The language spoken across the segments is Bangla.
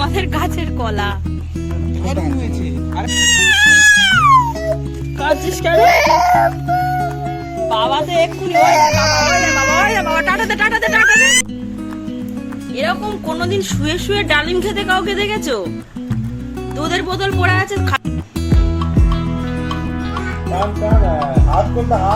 আমাদের গাছের কলা। বাবা তো এক্ষুনি এরকম কোনোদিন শুয়ে শুয়ে ডালিম খেতে কাউকে দেখেছ? দুধের বোতল পড়ে আছে হাত কোথায়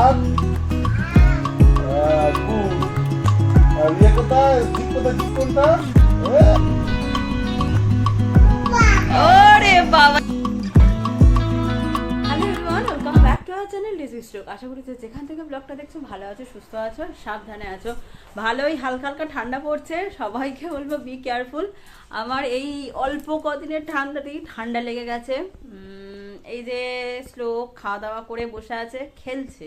চ্যানেল ডিজি স্ট্রোক আশা করি যে যেখান থেকে ব্লগটা দেখছ ভালো আছো সুস্থ আছো সাবধানে আছো। ভালোই হালকা হালকা ঠান্ডা পড়ছে সবাইকে বলব বি কেয়ারফুল আমার এই অল্প কদিনের ঠান্ডাতেই ঠান্ডা লেগে গেছে। এই যে শ্লোক খাওয়া দাওয়া করে বসে আছে খেলছে।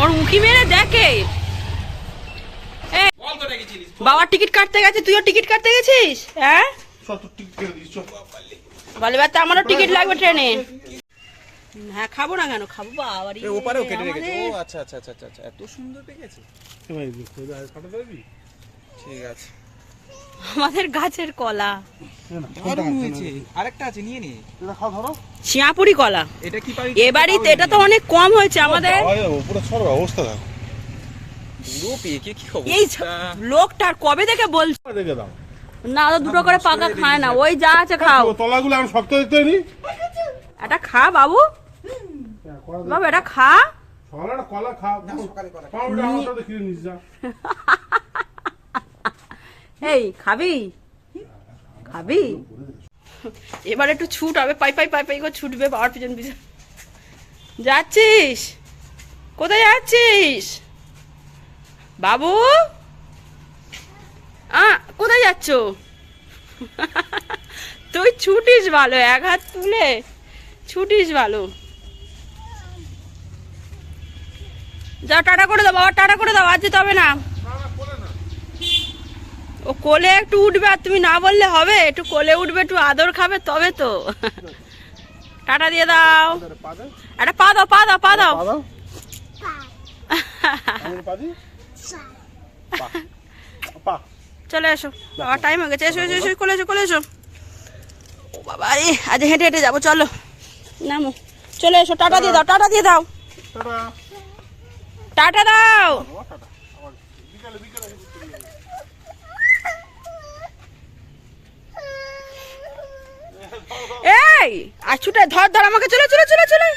ওর উঁকি মেরে দেখে বাবার টিকিট কাটতে গেছে তুইও টিকিট কাটতে গেছিস? হ্যাঁ? সব তো টিক করে দিস চল। বলে বাচ্চা আমারও টিকিট লাগবে ট্রেনে। হ্যাঁ খাব না কেন? খাব বাবারই এ ওপারেও কেটে রেখেছে। ও আমাদের- আচ্ছা আচ্ছা আচ্ছা আচ্ছা এত সুন্দর পেকেছে। ভাই, তুই আর কাটাতে পারবি? ঠিক আছে। আমাদের গাছের কলা। আরেকটা আছে নিয়ে নে। এটা খাও ধরো। শিয়াপুরি কলা। এটা কি পাবি? এবারই তো এটা তো অনেক কম হয়েছে আমাদের। বাবা, এ উপরে সর অবস্থা দেখ। পুরো পেকে কি এই অবস্থা? লোকটার কবে থেকে বলছে রেখে দাও। না ও দুটো করে পাকা খায় না। ওই যা আছে খাও। তলাগুলো আমি শক্ত দেখতে নি এটা খা বাবু। বাবু এটা খা। কলা খা। এই খাবি? খাবি? এবার একটু ছুট হবে। পাই পাই পাই পাই করে ছুটবে বাবার পিছন পিছন। যাচ্ছিস? কোথায় যাচ্ছিস? বাবু? আ কোথায় যাচ্ছ? তুই ছুটিস ভালো এক হাত তুলে ছুটিস ভালো। যা টাটা করে দাও বাবা টাটা করে দাও আজ যেতে হবে না। ও কোলে একটু উঠবে আর তুমি না বললে হবে একটু কোলে উঠবে একটু আদর খাবে তবে তো। টাটা দিয়ে দাও। একটা পা দাও পা দাও পা দাও। পা দাও। পা দি। পা। পা। চলে এসো। বাবা টাইম হয়ে গেছে। এসো এসো এসো কোলে এসো কোলে এসো। ও বাবা রে আজ হেঁটে হেঁটে যাব চলো। নামো। চলে এসো টাটা দিয়ে দাও টাটা। দিয়ে দাও। টাটা। দাও। এই আছুটা ধর ধর আমাকে চলে চলে চলে চলে।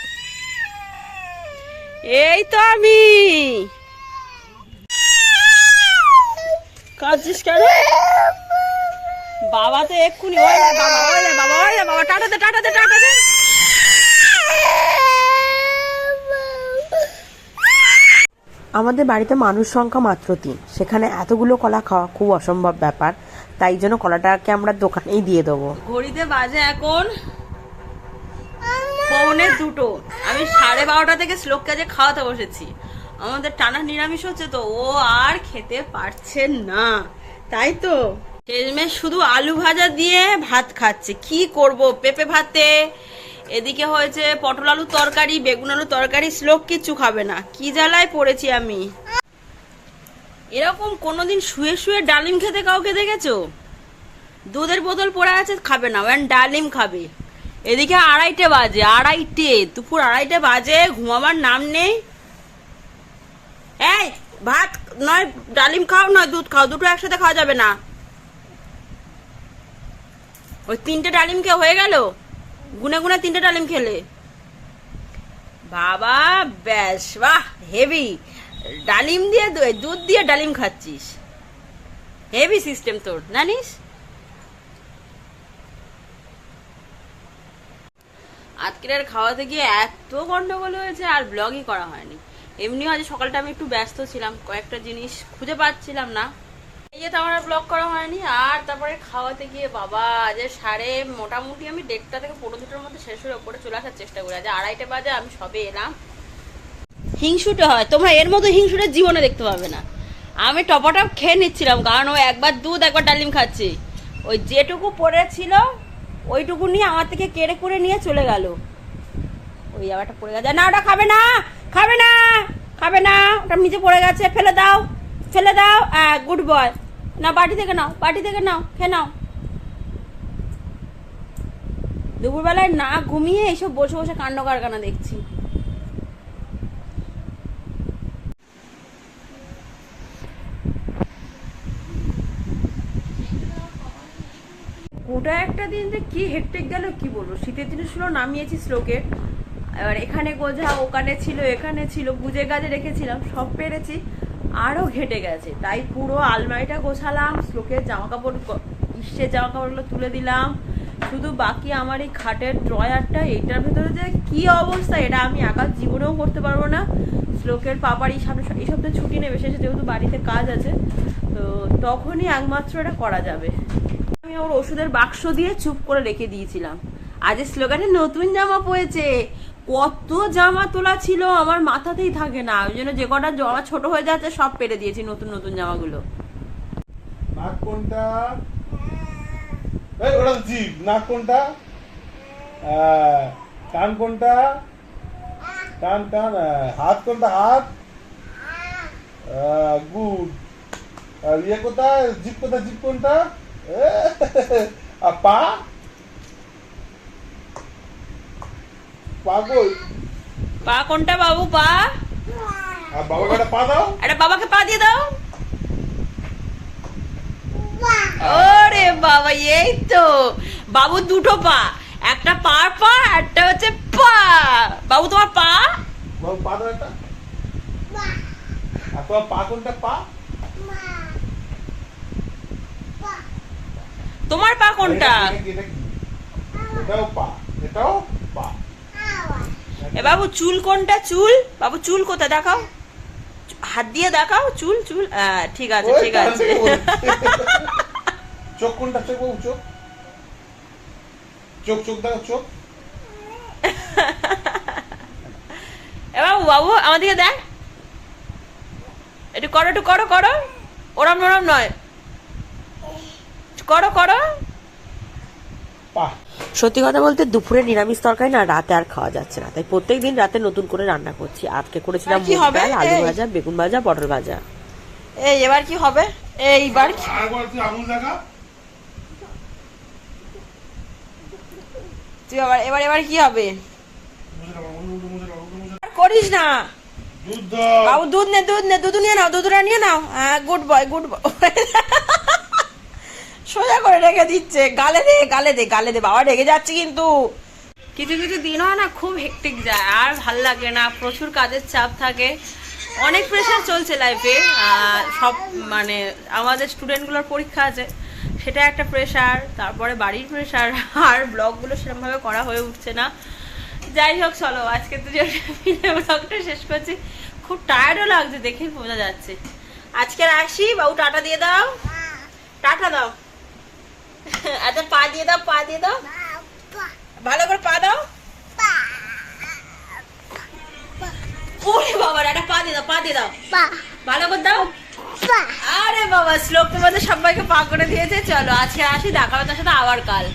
এই তো আমি। কাঁদছিস কেন? বাবা তো এক্ষুনি ওই বাবা ওই রে বাবা ওই বাবা টাটা দে টাটা দে টাটা দে। আমাদের বাড়িতে মানুষ সংখ্যা মাত্র তিন। সেখানে এতগুলো কলা খাওয়া খুব অসম্ভব ব্যাপার। তাই জন্য কলাটাকে আমরা দোকানেই দিয়ে দেবো। ঘড়িতে বাজে এখন পৌনে দুটো। আমি সাড়ে বারোটা থেকে শ্লোক কাজে খাওয়াতে বসেছি। আমাদের টানা নিরামিষ হচ্ছে তো, ও আর খেতে পারছে না। তাই তো? শেষমেশ শুধু আলু ভাজা দিয়ে ভাত খাচ্ছে। কি করব পেঁপে ভাতে? এদিকে হয়েছে পটল আলু তরকারি, বেগুন আলু তরকারি, শ্লোক কিচ্ছু খাবে না। কি জ্বালায় পড়েছি আমি? এরকম কোনোদিন শুয়ে শুয়ে ডালিম খেতে কাউকে দেখেছ? দুধের বোতল পড়ে আছে, খাবে না। ওয়ান ডালিম খাবে। এদিকে আড়াইটে বাজে, আড়াইটে, দুপুর আড়াইটে বাজে, ঘুমাবার নাম নেই। এই, ভাত নয়, ডালিম খাও, নয়, দুধ খাও, দুটো একসাথে খাওয়া যাবে না। ওই তিনটে ডালিম কে হয়ে গেল? গুনে গুনে তিনটে ডালিম খেলে। বাবা, ব্যাস, বাহ, হেভি। ডালিম দিয়ে দুধ দিয়ে ডালিম খাচ্ছিস। হেভি সিস্টেম তোর, জানিস? আজকের খাওয়াতে গিয়ে এত গন্ডগোল হয়েছে, আর ব্লগই করা হয়নি। এমনিও আজ সকালটা আমি একটু ব্যস্ত ছিলাম, কয়েকটা জিনিস খুঁজে পাচ্ছিলাম না। এই যে তো আমার ব্লগ করা হয়নি, আর তারপরে খাওয়াতে গিয়ে বাবা যে সাড়ে মোটামুটি আমি দেড়টা থেকে পনেরো দুটোর মধ্যে শেষ হয়ে ওপরে চলে আসার চেষ্টা করি। আজ আড়াইটে বাজে, আমি সবে এলাম। হিংসুটে হয়, তোমরা এর মতো হিংসুটে জীবনে দেখতে পাবে না। আমি টপাটপ খেয়ে নিচ্ছিলাম, কারণ ও একবার দুধ, একবার ডালিম খাচ্ছে। ওই যেটুকু পড়েছিল, ওইটুকু নিয়ে আমার থেকে কেড়ে করে নিয়ে চলে গেল। ওই আবারটা পড়ে গেছে। না, ওটা খাবে না! খাবে না খাবে না, ওটা নিচে পড়ে গেছে, ফেলে দাও ফেলে দাও গুড বয় না বাটি থেকে নাও, বাটি থেকে নাও, খেয়ে নাও। দুপুরবেলায় না ঘুমিয়ে এইসব বসে বসে কাণ্ড কারখানা দেখছি। ওটা একটা দিন যে কি হেক্টিক গেল, কি বলব? শীতের দিনে জিনিসগুলো নামিয়েছি স্লোকে এবার এখানে গোঝা, ওখানে ছিল, এখানে ছিল, গুজে গাজে রেখেছিলাম, সব পেরেছি আরও ঘেটে গেছে। তাই পুরো আলমারিটা গোছালাম স্লোকের জামা কাপড় ইস্টের জামা কাপড়গুলো তুলে দিলাম। শুধু বাকি আমার এই খাটের ড্রয়ারটা, এইটার ভেতরে যে কি অবস্থা, এটা আমি একা জীবনেও করতে পারব না। শ্লোকের পাপার এই সামনে এই সপ্তাহে ছুটি নেবে, শেষে যেহেতু বাড়িতে কাজ আছে, তো তখনই একমাত্র এটা করা যাবে। আমি ওর ওষুধের বাক্স দিয়ে চুপ করে রেখে দিয়েছিলাম। আজ স্লোগানে নতুন জামা পড়েছে। কত জামা তোলা ছিল আমার মাথাতেই থাকে না। ওই জন্য যে কটা জামা ছোট হয়ে যাচ্ছে সব পেরে দিয়েছি নতুন নতুন জামাগুলো। নাক কোনটা? এই ওটা জিভ। নাক কোনটা? আহ, কান কোনটা? কান কান হাত কোনটা? হাত? গুড। আর ইয়ে কোথায়? জিভ কোথায়? জিভ কোনটা? আর পা? পা কই? পা কোনটা বাবু পা? আর বাবাকে একটা পা দাও? একটা বাবাকে পা দিয়ে দাও। ওরে বাবা এই তো। বাবু দুটো পা একটা পার পা একটা হচ্ছে পা। বাবু তোমার পা? বাবু পা দাও একটা। আর তোমার পা কোনটা পা? তোমার পা কোনটা? এটাও পা এটাও পা। এ বাবু চুল কোনটা? চুল? বাবু চুল কোথায়? দেখাও। হাত দিয়ে দেখাও চুল চুল। ঠিক আছে ঠিক আছে। চোখ কোনটা? চোখ বাবু চোখ। চোখ চোখ দেখো চোখ। এ বাবু বাবু আমাদেরকে দেখ। একটু করো একটু করো করো। ওরম নরম নয়। করো করো। সত্যি কথা বলতে দুপুরে নিরামিষ তরকারি না রাতে আর খাওয়া যাচ্ছে না। তাই প্রত্যেকদিন রাতে নতুন করে রান্না করছি। আজকে করেছিলাম মুগ ডাল আলু ভাজা বেগুন ভাজা পটল ভাজা। এই এবার কি হবে? এইবার তুই আবার এবার এবার কি হবে? করিস না। দুধ বাবু দুধ নে দুধ নে দুধ নিয়ে নাও দুধটা নিয়ে নাও। হ্যাঁ গুড বয় গুড বয় রেখে দিচ্ছে। গালে দে গালে দে গালে দে, বাবা রেগে যাচ্ছে কিন্তু। কিছু কিছু দিন হয় না খুব হেক্টিক যায়, আর ভালো লাগে না, প্রচুর কাজের চাপ থাকে। অনেক প্রেশার চলছে লাইফে সব মানে আমাদের স্টুডেন্টগুলোর পরীক্ষা আছে, সেটা একটা প্রেশার তারপরে বাড়ির প্রেশার আর ব্লগগুলো সেরকমভাবে করা হয়ে উঠছে না। যাই হোক, চলো, আজকে তো ব্লগটা শেষ করছি। খুব টায়ার্ডও লাগছে, দেখেই বোঝা যাচ্ছে। আজকে আসি, বাবু টাটা দিয়ে দাও। টাটা দাও। আচ্ছা পা দিয়ে দাও, পা দিয়ে দাও। ভালো করে পা দাও। ওরে বাবা একটা পা দিয়ে দাও, পা দিয়ে দাও। ভালো করে দাও। আরে বাবা, শ্লোক তোমাদের সবাইকে পা করে দিয়েছে। চলো, আজকে আসি, দেখা হবে তার সাথে আবার কাল।